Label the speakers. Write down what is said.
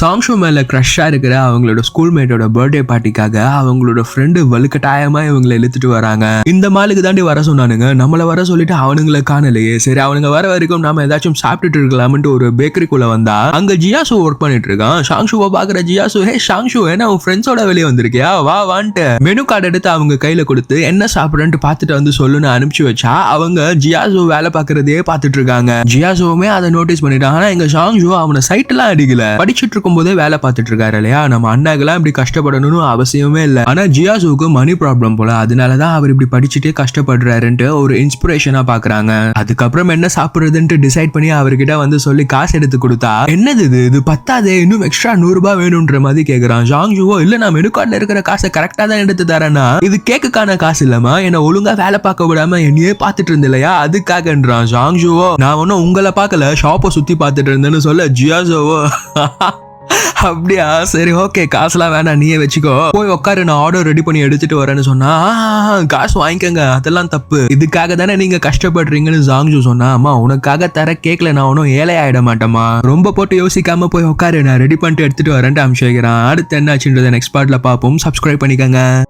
Speaker 1: சாங்ஷோ மேல க்ரஷ்ஷா இருக்கிற அவங்களோட ஸ்கூல்மேட்டோட பர்த்டே பார்ட்டிக்காக அவங்களோட ஃப்ரெண்டு வலுக்கட்டாயமா இவங்களை இழுத்துட்டு வராங்க. இந்த மாலுக்கு தாண்டி வர சொன்னானுங்க. நம்மள வர சொல்லிட்டு அவனுங்களை காணலையே. சரி அவனுங்க வர வரைக்கும் நாம ஏதாச்சும் சாப்பிட்டுட்டு இருக்கலாம்னு ஒரு பேக்கரிக்குள்ள வந்தா அங்க ஜியாசு ஒர்க் பண்ணிட்டு இருக்கான். ஷாங்ஷுவை பாக்குற ஜியாசு ஹே ஷாங்ஷு ஏன்னா உன் ஃப்ரெண்ட்ஸோட வெளியே வந்திருக்கியா? வா வான்ட்டு. மெனு கார்டு எடுத்து அவங்க கையில கொடுத்து என்ன சாப்பிடுறேன்ட்டு பார்த்துட்டு வந்து சொல்லுன்னு அனுப்பிச்சு வச்சா அவங்க ஜியாசு வேலை பார்க்கறதே பார்த்துட்டு இருக்காங்க. ஜியாசுவுமே அதை நோட்டீஸ் பண்ணிட்டான். ஆனா எங்க ஷாங்ஷு அவனை சைட் எல்லாம் அடிக்கல. படிச்சுட்டு இருக்கும்போதே வேலை பார்த்துட்டு இருக்காரு இல்லையா? நம்ம அண்ணாக்கெல்லாம் இப்படி கஷ்டப்படணும்னு அவசியமே இல்லை. ஆனால் ஜியாசுவுக்கு மணி ப்ராப்ளம் போல. அதனாலதான் அவர் இப்படி படிச்சுட்டே கஷ்டப்படுறாருன்ட்டு ஒரு இன்ஸ்பிரேஷனாக பார்க்குறாங்க. அதுக்கப்புறம் என்ன சாப்பிட்றதுன்ட்டு டிசைட் பண்ணி அவர்கிட்ட வந்து சொல்லி காசு எடுத்து கொடுத்தா என்னது இது? இது பத்தாதே. இன்னும் எக்ஸ்ட்ரா நூறுரூபா வேணுன்ற வேணும்ன்ற மாதிரி ஜாங் ஜாங்ஜுவோ இல்லை நான் மெனு இருக்கிற காசை கரெக்டாக தான் எடுத்து தரேன்னா இது கேக்குக்கான காசு இல்லாம என்னை ஒழுங்கா வேலை பார்க்க விடாம என்னையே பார்த்துட்டு இருந்த இல்லையா? அதுக்காகன்றான் ஜாங்ஜுவோ. நான் ஒன்னும் உங்களை பார்க்கல. ஷாப்பை சுற்றி பார்த்துட்டு இருந்தேன்னு சொல்ல ஜியாசோவோ அப்படியா? சரி ஓகே காசுலாம் வேணாம் நீயே வச்சுக்கோ. போய் உட்காரு நான் ஆர்டர் ரெடி பண்ணி எடுத்துட்டு வரேன்னு சொன்னா காசு வாங்கிக்கோங்க. அதெல்லாம் தப்பு. இதுக்காக தானே நீங்க கஷ்டப்படுறீங்கன்னு ஜாங்ஜு சொன்னா அம்மா உனக்காக தர கேக்கல. நான் ஒன்றும் ஏழை ஆயிட மாட்டேமா ரொம்ப போட்டு யோசிக்காம போய் உட்காரு. நான் ரெடி பண்ணிட்டு எடுத்துட்டு வரேன்ட்டு அமிச்சு வைக்கிறேன் அடுத்து என்னாச்சுன்றதை நெக்ஸ்ட் பார்ட்ல பார்ப்போம். சப்ஸ்கிரைப் பண்ணிக்கோங்க.